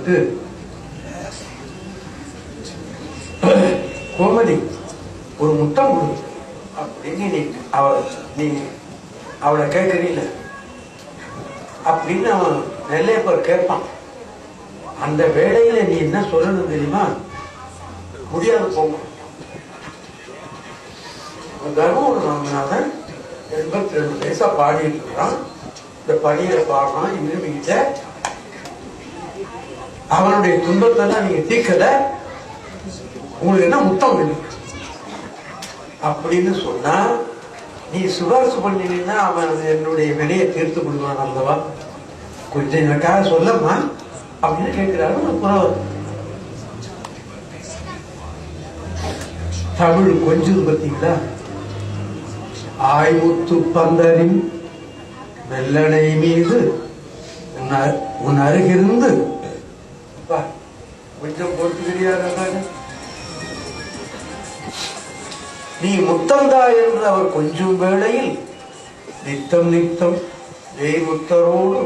வந்து கோமதி ஒரு முத்தம் கொடு அப்படின்னு நீ அவ நீ அவளை கேட்கறீல அப்படின்னு அவன் நெல்லையப்பர் கேட்பான். அந்த வேலையில நீ என்ன சொல்லணும் தெரியுமா? முடியாது போங்க தர்மபுரி ராமநாதன் எண்பத்தி ரெண்டு வயசா பாடிட்டு இருக்கிறான் இந்த படியில பாடுறான் இன்னும் இருமிக்கிட்ட அவனுடைய துன்பத்தை தான் நீங்க தீர்க்கல உங்களுக்கு என்ன முத்தம் இல்லை? அப்படின்னு சொன்னா நீ சிபாரிசு பண்ணினா அவன் என்னுடைய விலையை தீர்த்து கொடுவான் அல்லவா? கொஞ்சம் எனக்காக சொல்லம்மா அப்படின்னு கேட்கிறாரு புறவர். தமிழ் கொஞ்சம் பார்த்தீங்களா? ஆய்வுத்து பந்தரின் வெள்ளனை மீது உன் அரு- உன் அருகிருந்து கொஞ்சம் போட்டுக்கிறியாரா நீ முத்தந்தா என்று அவர் கொஞ்சம் வேளையில் நித்தம் நித்தம் ஜெய் முத்தரோடு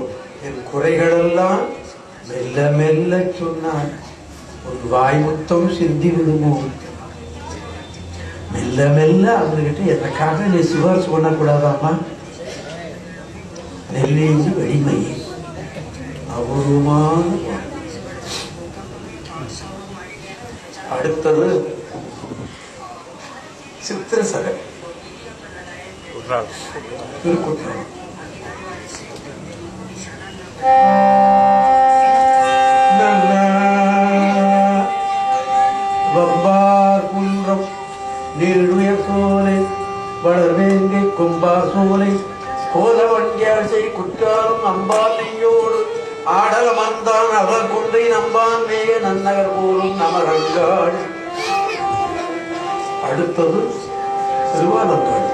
என் குறைகளெல்லாம் மெல்ல மெல்ல சொன்னார். ஒரு வாய் முத்தம் சிந்தி விடுமோ மெல்ல மெல்ல அவர்கிட்ட எனக்காக நீ சிபாரிசு பண்ணக்கூடாதாமா நெல்லேந்து வெடிமை அபூர்வமான அடுத்தது சித்திரசரை திருக்குற்றம். வம்பார் குன்றம் நீருடைய சோலை வளர்வேங்கை கொம்பார் சோலை கோல வண்டியாசை குற்றாலும் அம்பால் ஆடல மந்தான் அவர் கொண்டை நம்பான் மேய நன்னகர் போலும் நமரங்காடு அடுத்தது திருவாலங்காடு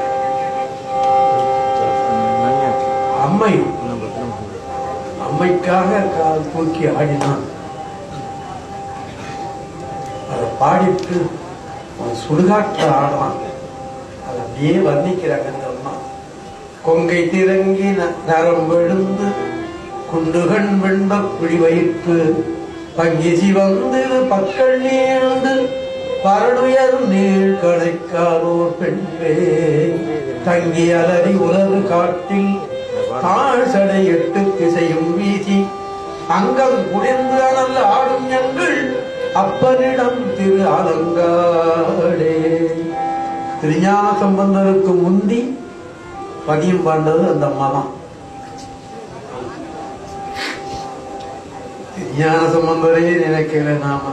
அம்மை. அம்மைக்காக கால் தூக்கி ஆடினான். அதை பாடிட்டு அவன் சுடுகாட்டில் ஆடுறான் அதை அப்படியே வர்ணிக்கிறாங்க அம்மா கொங்கை திறங்கி ந- நரம் விழுந்து குண்டுகண் வெண்பக் குழி வைத்து பங்கிசி வந்து பக்கள் நீழ்ந்து பரடுயர் நீள் கடைக்காரோர் பெண்பே. தங்கி அலறி உலகு காட்டில் தாழ் சடை எட்டு திசையும் வீசி அங்கம் குளிர்ந்து அனல் ஆடும் எங்கள் அப்பனிடம் திரு அலங்காடே. திருஞான சம்பந்தருக்கு முந்தி பதியம் பாண்டது அந்த அம்மா தான் ஞான சம்பந்தரே நினைக்கல நாம.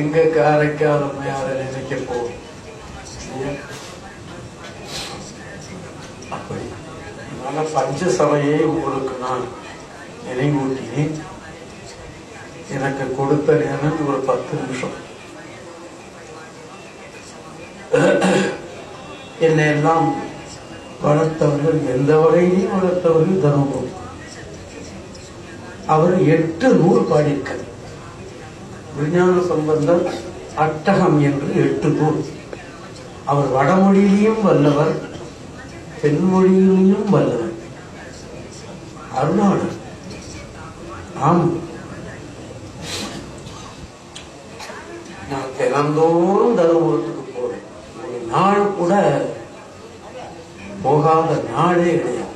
எங்க காரைக்கால் அம்மையார நினைக்க போகும் அப்படி அதனால பஞ்சசபையை உங்களுக்கு நான் நினைவூட்டினேன். எனக்கு கொடுத்த நேரம் ஒரு பத்து நிமிஷம். என்னை எல்லாம் வளர்த்தவர்கள் எந்த வகையிலையும் வளர்த்தவர்கள் தர்மபுரம் அவர் எட்டு நூல் பாடியிருக்கார். விஞ்ஞான சம்பந்தம் அட்டகம் என்று எட்டு நூல் அவர் வடமொழியிலையும் வல்லவர் தென்மொழியிலையும் வல்லவர். அருணாளர். ஆம். நான் தினந்தோறும் தருமபுரத்துக்கு போறேன். ஒரு நாள் கூட போகாத நாளே கிடையாது.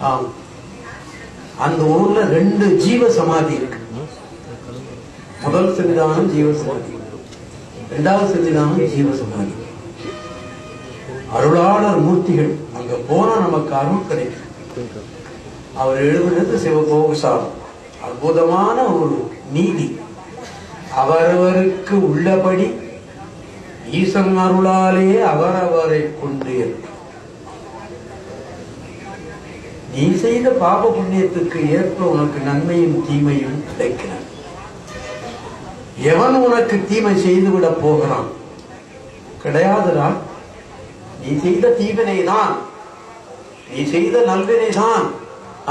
ஆம். அந்த ஊர்ல ரெண்டு ஜீவ சமாதி இருக்கு. முதல் சன்னிதானம் ஜீவ சமாதி இரண்டாவது சன்னிதானம் ஜீவ சமாதி அருளாளர் மூர்த்திகள் அங்க போனா நமக்கு அருள் கிடைக்கும். அவர் எழுதுனது சிவபோகசாரம் அற்புதமான ஒரு நீதி. அவரவருக்கு உள்ளபடி ஈசன் அருளாலே அவரவரை கொண்டு இருக்கும். நீ செய்த பாப புண்ணியத்துக்கு ஏற்ப உனக்கு நன்மையும் தீமையும் கிடைக்கிறது. எவன் உனக்கு தீமை செய்துவிட போகிறான்? கிடையாதுடா. நீ செய்த தீவினை தான் நீ செய்த நல்வினை தான்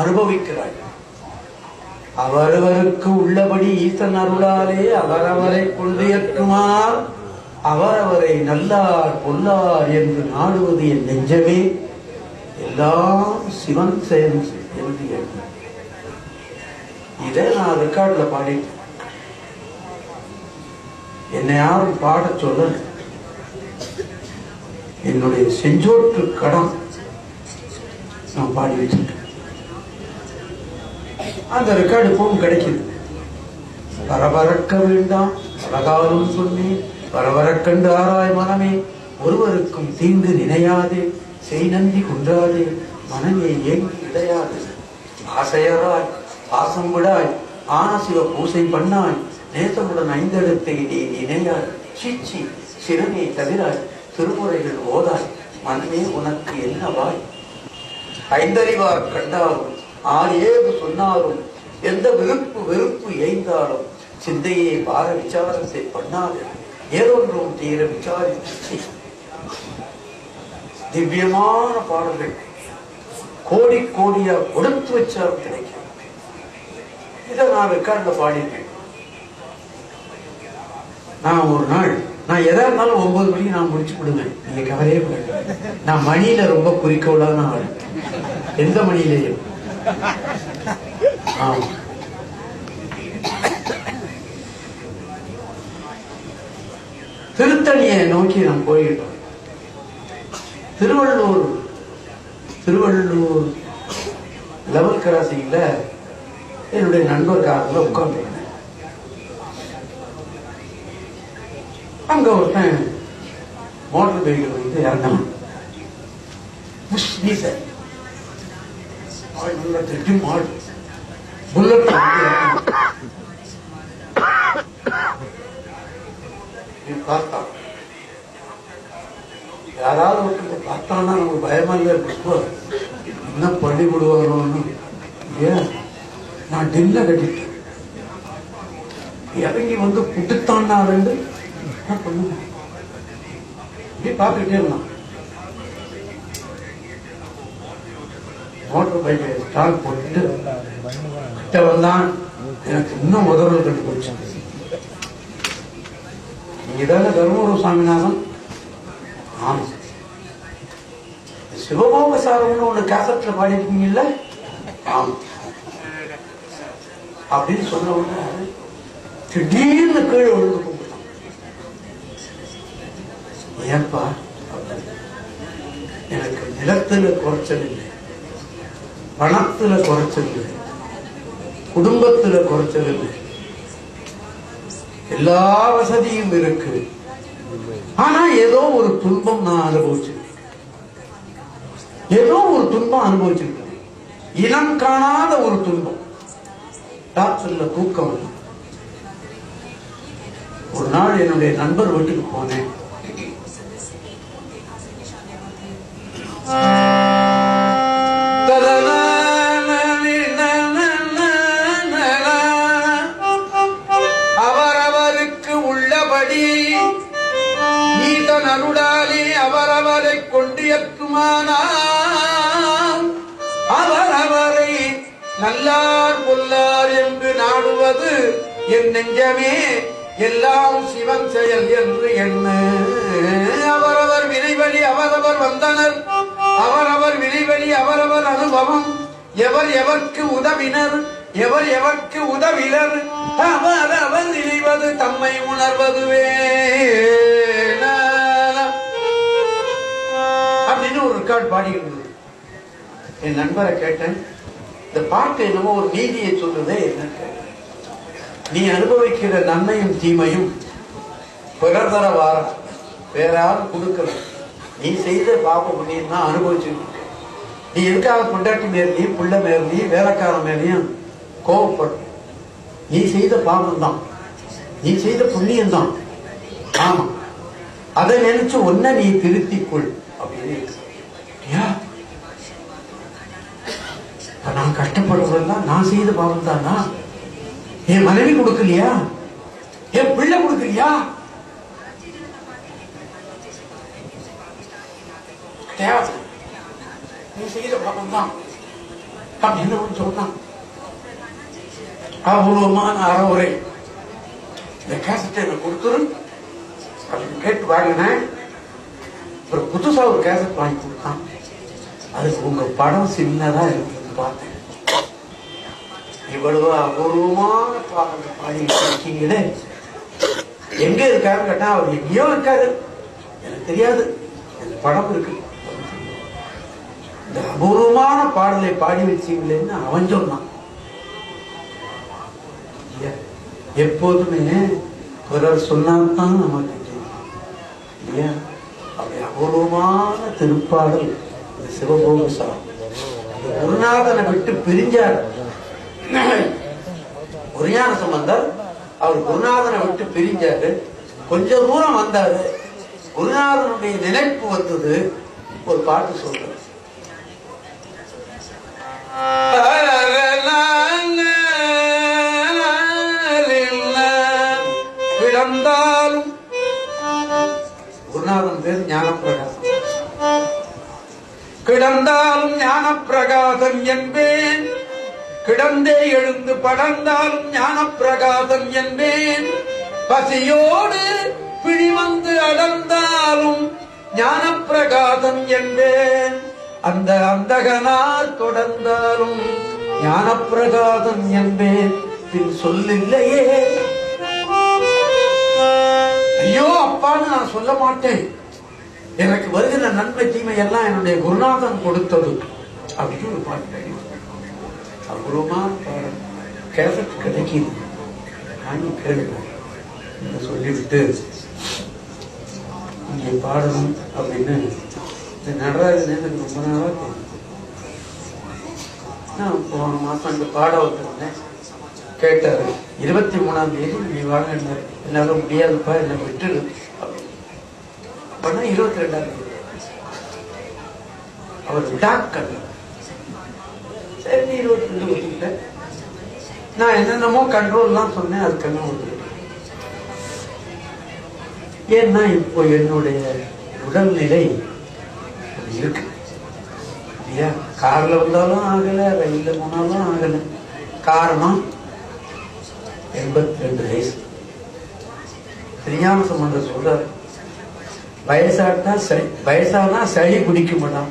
அனுபவிக்கிறாய். அவரவருக்கு உள்ளபடி ஈசன் அருளாலே அவரவரை கொண்டு அவரவரை நல்லார் பொல்லார் என்று நாடுவது என் நெஞ்சமே. எல்லாம் சிவன் செயல் என்று எண்ணு. இதை நான் ரெக்கார்டில் பாடிட்டேன் என்னை யாரும் பாடச் சொல்ல என்னுடைய செஞ்சோற்று கடம் நான் பாடி வச்சிருக்கேன். அந்த ரெக்கார்டு இப்பவும் கிடைக்குது. பரபரக்க வேண்டாம் பலகாலம் சொன்னேன். பரபரக்கண்டு ஆராய் மனமே ஒருவருக்கும் தீங்கு நினையாதே. செய்நந்தி நன்றி மனமே ஏன் இடையாது ஆசையராய் பாசம் விடாய் ஆன சிவ பூசை பண்ணாய் நேசமுடன் ஐந்தெழுத்தை நீ நினையாய். சிச்சி சிறுமை தவிராய் திருமுறைகள் ஓதாய் மனமே உனக்கு என்னவாய்? ஐந்தறிவார் கண்டாலும் ஆறு ஏது சொன்னாலும் எந்த விருப்பு வெறுப்பு ஏய்ந்தாலும் சிந்தையை பார விசாரத்தை பண்ணாது ஏதொன்றும் தீர விசாரித்து திவ்யமான பாடல்கள் கோடி கோடியா கொடுத்து வச்சாலும் கிடைக்கும். இதை நான் ரெக்கார்ட்ல பாடிட்டேன் நான் ஒரு நாள் நான் எதா இருந்தாலும் ஒன்பது மணிக்கு நான் முடிச்சு விடுவேன். நீங்க கவலையே நான் மணியில ரொம்ப குறிக்கோளான ஆள். எந்த மணியிலையும். ஆமா. திருத்தணியை நோக்கி நான் போயிட்டோம் திருவள்ளூர் திருவள்ளூர் லெவல் கிராசிங்ல என்னுடைய நண்பர் காலத்தில் உட்கார்ந்து அங்க ஒருத்தன் மோட்டர் பைக்கில் வந்து இறங்கினான் நல்லா திட்டி மாடு புல்லட் பார்த்தான் யாராவது ஒருத்தர் பார்த்தான்னா நமக்கு பயமா இல்லை புஷ்பா என்ன பண்ணி விடுவாரோன்னு ஏன்? நான் டில்ல கட்டிட்டேன். இறங்கி வந்து புட்டுத்தான்னா ரெண்டு. என்ன பண்ணுவேன் இப்படி பார்த்துக்கிட்டே இருந்தான் மோட்டர் பைக்கை ஸ்டார்ட் போட்டு கிட்ட வந்தான். எனக்கு இன்னும் முதல்வர் கண்டு போச்சு நீங்க தானே தர்மபுரம் சாமிநாதன்? ஆமா. சிவபோக சாரம்னு ஒண்ணு கேசட்ல பாடிருக்கீங்கல்ல ஆமா. அப்படின்னு சொன்ன உடனே திடீர்னு கீழே விழுந்து கும்பிட்டான். ஏன்பா? எனக்கு நிலத்துல குறைச்சல் இல்லை. பணத்துல குறைச்சல் இல்லை. குடும்பத்துல குறைச்சல் இல்லை. எல்லா வசதியும் இருக்கு. ஆனா ஏதோ ஒரு துன்பம் நான் அனுபவிச்சிருக்கேன். ஏதோ ஒரு துன்பம் அனுபவிச்சிருக்கேன். இனம் காணாத ஒரு துன்பம். டாக்டர்ல தூக்கம் ஒரு நாள் என்னுடைய நண்பர் வீட்டுக்கு போனேன். கொண்டு அவரவரை நல்லார் பொல்லார் என்று நாடுவது என் நெஞ்சமே. எல்லாம் சிவன் செயல் என்று என்ன? அவரவர் வினைவழி அவரவர் வந்தனர். அவரவர் வினைவழி அவரவர் அனுபவம். எவர் எவர்க்கு உதவினர்? எவர் எவர்க்கு உதவினர் அவர் அவர் நினைவது தம்மை உணர்வதுவே. ஒரு ரெக்கார்ட் பாடி இருந்தது. என் நண்பரை கேட்டேன் இந்த பாட்டு என்னமோ ஒரு நீதியை சொல்றதே என்ன கேட்டேன். நீ அனுபவிக்கிற நன்மையும் தீமையும் பிறர் தர வாரம். வேற யாரும் கொடுக்கல. நீ செய்த பாப புண்ணியம் தான் அனுபவிச்சுட்டு இருக்க. நீ எதுக்காக பொண்டாட்டி மேலேயும் புள்ள மேலேயும் வேலைக்காரன் மேலேயும் கோவப்படும் நீ செய்த பாவம் தான். நீ செய்த புண்ணியம் தான். ஆமா. அதை நினைச்சு ஒன்ன நீ திருத்திக்கொள் அப்படின்னு நான் கஷ்டப்படுறதெல்லாம் நான் செய்த பாவம் தானா என் மனைவி கொடுக்கலையா? என் பிள்ளை கொடுக்கலையா? கிடையாது நீ செய்த பாவம் தான் அப்படின்னு அவன் சொன்னான் அபூர்வமான அறவுரை. இந்த கேசட்டை எனக்கு கொடுத்துரு. அப்படின்னு கேட்டு வாங்கினேன். ஒரு புதுசா ஒரு கேசட் வாங்கி கொடுத்தான். அதுக்கு உங்க படம் சின்னதா இருக்குன்னு பார்த்தேன். இவ்வளவு அபூர்வமான பாடல் பாடி இருக்கீங்களே எங்க இருக்காருன்னு கேட்டா அவர் எங்கேயோ இருக்காரு. எனக்கு தெரியாது. அந்த படம் இருக்கு. இந்த அபூர்வமான பாடலை பாடி வச்சீங்களேன்னு அவன் சொன்னான். எப்போதுமே பிறர் சொன்னால்தான் நமக்கு தெரியும். இல்லையா அப்படி அபூர்வமான திருப்பாடல் இந்த சிவபோக குருநாதனை விட்டு பிரிஞ்சார். குருஞான சம்பந்தர் அவர் குருநாதனை விட்டு பிரிஞ்சாரு. கொஞ்ச தூரம் வந்தாரு. குருநாதனுடைய நினைப்பு வந்தது. ஒரு பாட்டு சொல்றாரு கிடந்தாலும் குருநாதன் பேர் ஞானப்பிரகாசம். கிடந்தாலும் ஞானப்பிரகாசம் என்பேன். கிடந்தே எழுந்து படர்ந்தாலும் ஞானப்பிரகாசம் என்பேன். பசியோடு பிடிவந்து அடர்ந்தாலும் ஞானப்பிரகாசம் என்பேன். அந்த அந்தகனார் தொடர்ந்தாலும் ஞானப்பிரகாசம் என்பேன். பின் சொல்லில்லையே. ஐயோ அப்பான்னு நான் சொல்ல மாட்டேன். எனக்கு வருகிற நன்மை தீமை எல்லாம் என்னுடைய குருநாதன் கொடுத்தது அப்படின்னு ஒரு பாட்டு எழுதி அபூர்வமா கேசட் கிடைக்குது. நானும் கேளுங்க சொல்லிவிட்டு இங்கே பாடணும் அப்படின்னு இந்த நடராஜன் எனக்கு ரொம்ப நாளாக தெரியும் நான் போன மாதம் இந்த பாட வந்திருந்தேன். கேட்டார் இருபத்தி மூணாம் தேதி நீ வாங்க என்னால் முடியாதுப்பா என்னை விட்டுடு. அப்படின்னு. அப்பனா இருபத்தி ரெண்டாம் தேதி. அவர் கண்ணன் சரி இருபத்தி ரெண்டு வந்துட்ட நான் என்னென்னமோ கண்ட்ரோல்லாம் சொன்னேன் அதுக்கெல்லாம் ஒத்துக்கிட்டேன் ஏன்னா இப்போ என்னுடைய உடல்நிலை இருக்கு. இல்லையா? கார்ல வந்தாலும் ஆகலை ரயில்ல போனாலும் ஆகலை. காரணம் எண்பத்தி ரெண்டு வயசு. திருஞான சம்பந்தர் சொல்றாரு. வயசாட்டா சளி வயசானா சளி பிடிக்குமாடா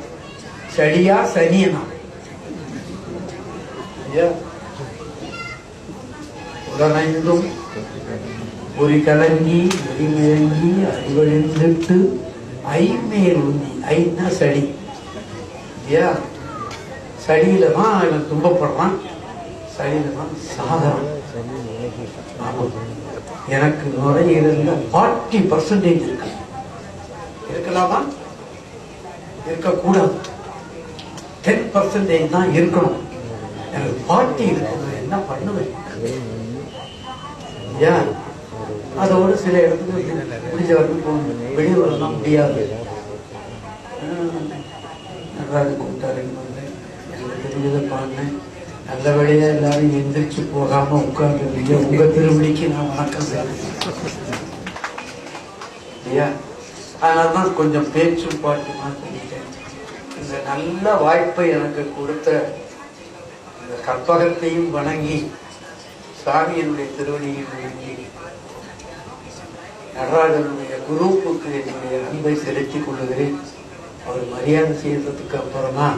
சளியா சனியனா ஐயா, ஒரு கலங்கி நெறிமிழங்கி அறிவழிந்துட்டு ஐமேல் உந்தி. ஐன்னா சளி. ஐயா சளியில தான் இவன் துன்பப்படுறான். சளியில தான் சாதனம் எனக்கு நுரையீரல்ல ஃபார்ட்டி பர்சன்டேஜ் இருக்கு. இருக்கலாமா இருக்கக்கூடாது. டென் பர்சன்டேஜ் தான் இருக்கணும். எனக்கு பாட்டி இருக்கு என்ன பண்ணுவேன் ஏன்? அதோட சில இடத்துக்கு முடிஞ்ச வரைக்கும் போகணும் வெளியே வரலாம். முடியாது. நடராஜன் கூப்பிட்டாருன்னு எனக்கு தெரிஞ்சதை பாடினேன் நல்ல வழியா எல்லாரும் எந்திரிச்சு போகாம உட்கார்ந்து உங்க திருமணிக்கு நான் வணக்கம் செய்றேன் அதனால தான் கொஞ்சம் பேச்சும் பாட்டுமா சொல்லிட்டேன் இந்த நல்ல வாய்ப்பை எனக்கு கொடுத்த இந்த கற்பகத்தையும் வணங்கி சாமியினுடைய திருவடியை வணங்கி நடராஜனுடைய குரூப்புக்கு என்னுடைய அன்பை செலுத்திக் கொள்ளுகிறேன் அவர் மரியாதை செய்ததுக்கு அப்புறமா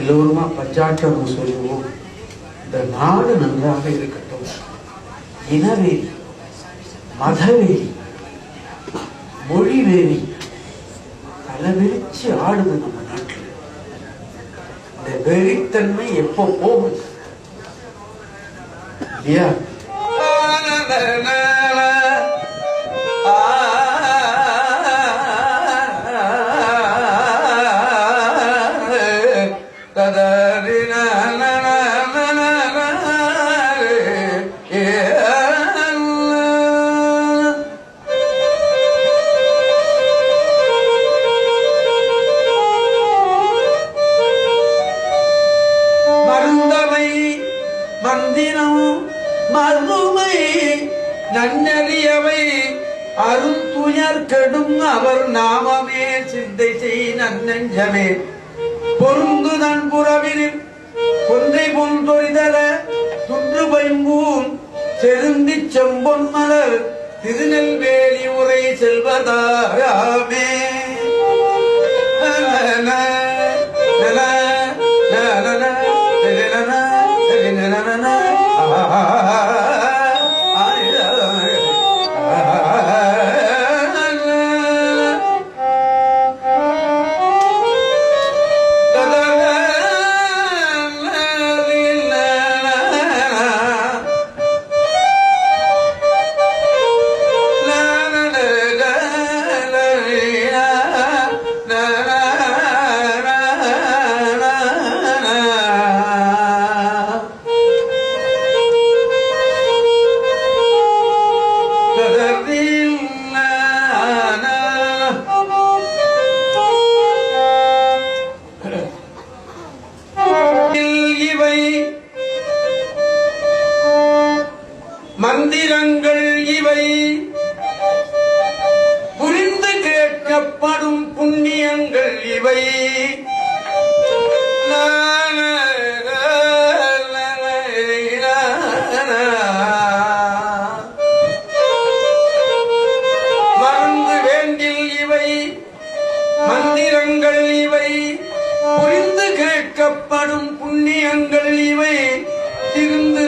எல்லோருமா பஞ்சாட்சரம் சொல்லுவோம். இந்த நாடு நன்றாக இருக்கட்டும். இனவெறி மதவெறி மொழி மொழிவெறி தலைவிரிச்சு ஆடுது நம்ம நாட்டில். இந்த வெறித்தன்மை எப்போ போகும் இல்லையா? மருந்தமை நன்னெஞ்சமே பொருந்து நன்புறவினில் கொன்றை பொன் புல் தொரிதர துன்று பைம்பூன் செருந்தி செம்பொன் மலர் திருநெல்வேலி உரை செல்வதாமே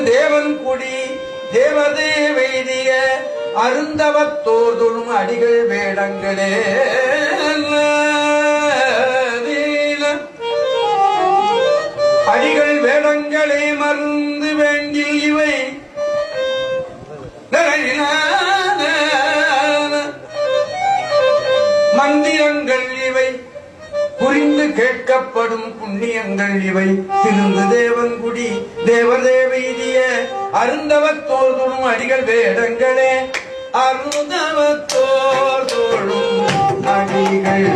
தேவன் கொடி தேவதேவைதிய அருந்தவத்தோர் தொழும் அடிகள் வேடங்களே. இருந்து கேட்கப்படும் புண்ணியங்கள் இவை. திருந்து தேவன்குடி தேவதேவைதிய அருந்தவத்தோர் தொழும் அடிகள் வேடங்களே அருந்தவத்தோர் தொழும் அடிகள்